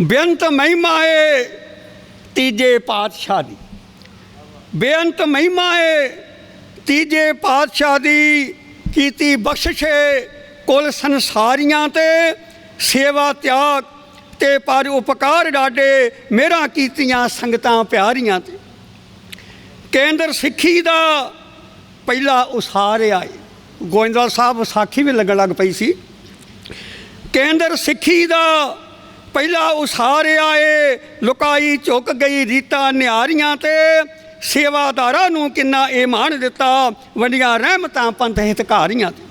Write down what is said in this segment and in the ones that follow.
ਬੇਅੰਤ ਮਹਿਮਾ ਏ ਤੀਜੇ ਪਾਤਸ਼ਾਹ ਦੀ। ਬੇਅੰਤ ਮਹਿਮਾ ਏ ਤੀਜੇ ਪਾਤਸ਼ਾਹ ਦੀ ਕੀਤੀ ਬਖਸ਼ਿਸ਼ ਏ ਕੁੱਲ ਸੰਸਾਰੀਆਂ ਤੇ ਸੇਵਾ ਤਿਆਗ ਤੇ ਪਰ ਉਪਕਾਰ ਡਾਡੇ ਮੇਰਾ ਕੀਤੀਆਂ ਸੰਗਤਾਂ ਪਿਆਰੀਆਂ ਤੇ। ਕੇਂਦਰ ਸਿੱਖੀ ਦਾ ਪਹਿਲਾ ਉਸਾਰਿਆ ਏ ਗੋਇੰਦਵਾਲ ਸਾਹਿਬ ਵਿਸਾਖੀ ਵੀ ਲੱਗਣ ਲੱਗ ਪਈ ਸੀ। ਕੇਂਦਰ ਸਿੱਖੀ ਦਾ ਪਹਿਲਾ ਉਸਾਰਿਆ ਏ, ਲੁਕਾਈ ਝੁਕ ਗਈ ਰੀਤਾਂ ਨਿਆਰੀਆਂ ਤੇ। ਸੇਵਾਦਾਰਾਂ ਨੂੰ ਕਿੰਨਾ ਇਹ ਮਾਣ ਦਿੱਤਾ, ਵੰਡੀਆਂ ਰਹਿਮਤਾਂ ਪੰਥ ਹਿਤਕਾਰੀਆਂ ਤੇ।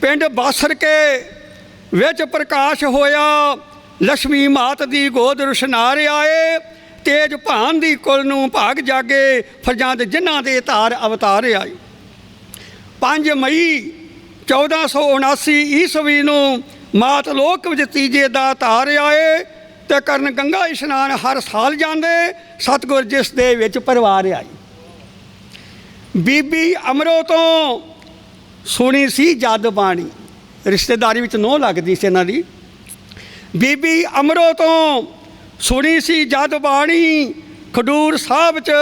ਪਿੰਡ ਬਾਸਰ ਕੇ ਵਿੱਚ ਪ੍ਰਕਾਸ਼ ਹੋਇਆ ਲక్ష్ਮੀ ਮਾਤ ਦੀ ਗੋਦ ਰੁਸ਼ਨਾਰ ਆਏ ਤੇਜ ਭਾਨ ਦੀ ਕੁਲ ਨੂੰ ਭਾਗ ਜਾਗੇ ਫਰਜ਼ਾਦ ਜਿਨ੍ਹਾਂ ਦੇ ਧਾਰ ਅਵਤਾਰ ਆਏ 5 ਮਈ 1479 ਈਸਵੀ ਨੂੰ ਮਾਤ ਲੋਕ ਵਿੱਚ ਤੀਜੇ ਦਾ ਧਾਰ ਆਏ ਤੇ ਕਰਨ ਗੰਗਾ ਇਸ਼ਨਾਨ ਹਰ ਸਾਲ ਜਾਂਦੇ, ਸਤਗੁਰ ਜਿਸ ਦੇ ਵਿੱਚ ਪਰਿਵਾਰ ਆਈ। ਬੀਬੀ ਅਮਰੋ ਤੋਂ ਸੁਣੀ ਸੀ ਜਦ ਬਾਣੀ। ਰਿਸ਼ਤੇਦਾਰੀ ਵਿੱਚ ਨੋ ਲੱਗਦੀ ਸੀ ਇਹਨਾਂ ਦੀ। ਬੀਬੀ ਅਮਰੋ ਤੋਂ ਸੁਣੀ ਸੀ ਜਦ ਬਾਣੀ। ਖਡੂਰ ਸਾਹਿਬ ਚ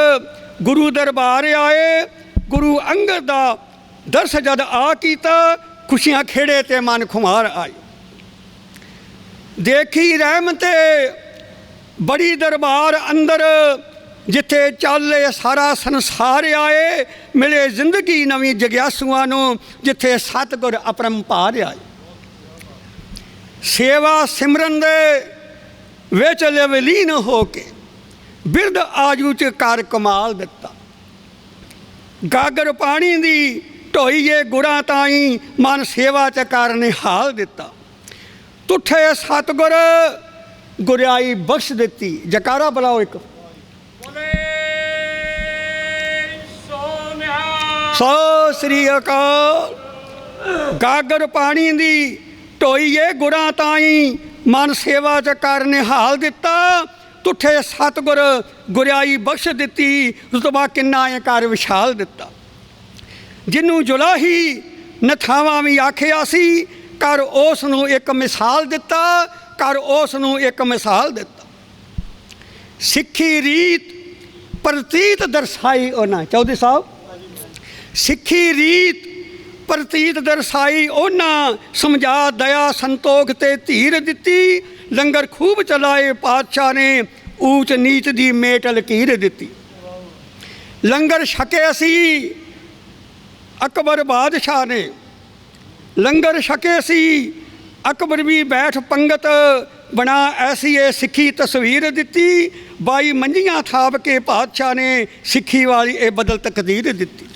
ਗੁਰੂ ਦਰਬਾਰ ਆਏ, ਗੁਰੂ ਅੰਗਦ ਦਾ ਦਰਸ ਜਦ ਆ ਕੀਤਾ, ਖੁਸ਼ੀਆਂ ਖੇੜੇ ਤੇ ਮਨ ਖੁਮਾਰ ਆਈ। ਦੇਖੀ ਰਹਿਮਤੇ, ਬੜੀ ਦਰਬਾਰ ਅੰਦਰ ਜਿੱਥੇ ਚੱਲੇ ਸਾਰਾ ਸੰਸਾਰ ਆਏ, ਮਿਲੇ ਜ਼ਿੰਦਗੀ ਨਵੀਂ ਜਗਿਆਸੂਆਂ ਨੂੰ, ਜਿੱਥੇ ਸਤਿਗੁਰ ਅਪਰੰਪਾਰ ਆਏ। ਸੇਵਾ ਸਿਮਰਨ ਦੇ ਵਿੱਚ ਲਵਲੀਨ ਹੋ ਕੇ ਬਿਰਧ ਆਜੂ ਚ ਕਰ ਕਮਾਲ ਦਿੱਤਾ। ਗਾਗਰ ਪਾਣੀ ਦੀ ਢੋਈਏ ਗੁਰਾਂ ਤਾਈ ਮਨ ਸੇਵਾ ਚ ਕਰ ਨਿਹਾਲ ਦਿੱਤਾ। ਤੁਠੇ ਸਤਗੁਰ ਗੁਰਿਆਈ ਬਖਸ਼ ਦਿੱਤੀ। ਜਕਾਰਾ ਬੁਲਾਓ ਇੱਕ। ਸੋ ਸ੍ਰੀ ਅਕਾਲ। ਗਾਗਰ ਪਾਣੀ ਦੀ ਢੋਈਏ ਗੁਰਾਂ ਤਾਈ ਮਨ ਸੇਵਾ ਚ ਕਰ ਨਿਹਾਲ ਦਿੱਤਾ। ਤੁਠੇ ਸਤਗੁਰ ਗੁਰਿਆਈ ਬਖਸ਼ ਦਿੱਤੀ ਉਸ ਤੋਂ ਬਾਅਦ ਕਿੰਨਾ ਇਹ ਕਰ ਵਿਸ਼ਾਲ ਦਿੱਤਾ। ਜਿਹਨੂੰ ਜੁਲਾਹੀ ਨਥਾਵਾਂ ਵੀ ਆਖਿਆ ਸੀ ਕਰ ਉਸ ਨੂੰ ਇੱਕ ਮਿਸਾਲ ਦਿੱਤਾ, ਕਰ ਉਸ ਨੂੰ ਇੱਕ ਮਿਸਾਲ ਦਿੱਤਾ। ਸਿੱਖੀ ਰੀਤ ਪ੍ਰਤੀਤ ਦਰਸਾਈ ਉਹਨਾਂ, ਚੌਧਰੀ ਸਾਹਿਬ। ਸਿੱਖੀ ਰੀਤ ਪ੍ਰਤੀਤ ਦਰਸਾਈ ਉਹਨਾਂ, ਸਮਝਾ, ਦਇਆ, ਸੰਤੋਖ ਤੇ ਧੀਰ ਦਿੱਤੀ। ਲੰਗਰ ਖੂਬ ਚਲਾਏ, ਪਾਤਸ਼ਾਹ ਨੇ ਊਚ ਨੀਚ ਦੀ ਮੇਟ ਲਕੀਰ ਦਿੱਤੀ। ਲੰਗਰ ਛਕੇ ਸੀ ਅਕਬਰ ਬਾਦਸ਼ਾਹ ਨੇ ਲੰਗਰ ਛਕੇ ਸੀ। ਅਕਬਰ ਵੀ ਬੈਠ ਪੰਗਤ ਬਣਾ ਐਸੀ ਇਹ ਸਿੱਖੀ ਤਸਵੀਰ ਦਿੱਤੀ। ਬਾਈ ਮੰਜੀਆਂ ਥਾਪ ਕੇ ਪਾਤਸ਼ਾਹ ਨੇ ਸਿੱਖੀ ਵਾਲੀ ਇਹ ਬਦਲ ਤਕਦੀਰ ਦਿੱਤੀ।